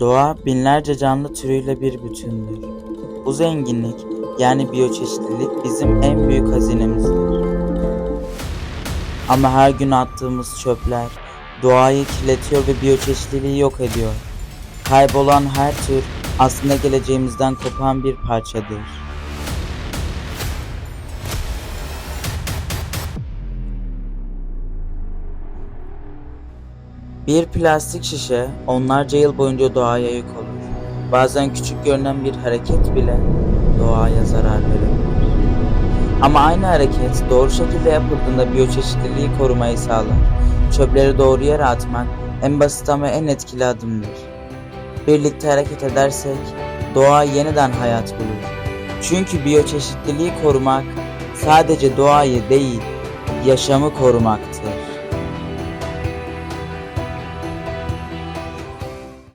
Doğa binlerce canlı türüyle bir bütündür. Bu zenginlik yani biyoçeşitlilik bizim en büyük hazinemizdir. Ama her gün attığımız çöpler doğayı kirletiyor ve biyoçeşitliliği yok ediyor. Kaybolan her tür aslında geleceğimizden kopan bir parçadır. Bir plastik şişe onlarca yıl boyunca doğaya yük olur. Bazen küçük görünen bir hareket bile doğaya zarar verebilir. Ama aynı hareket doğru şekilde yapıldığında biyoçeşitliliği korumayı sağlar. Çöpleri doğru yere atmak en basit ama en etkili adımdır. Birlikte hareket edersek doğa yeniden hayat bulur. Çünkü biyoçeşitliliği korumak sadece doğayı değil, yaşamı korumaktır.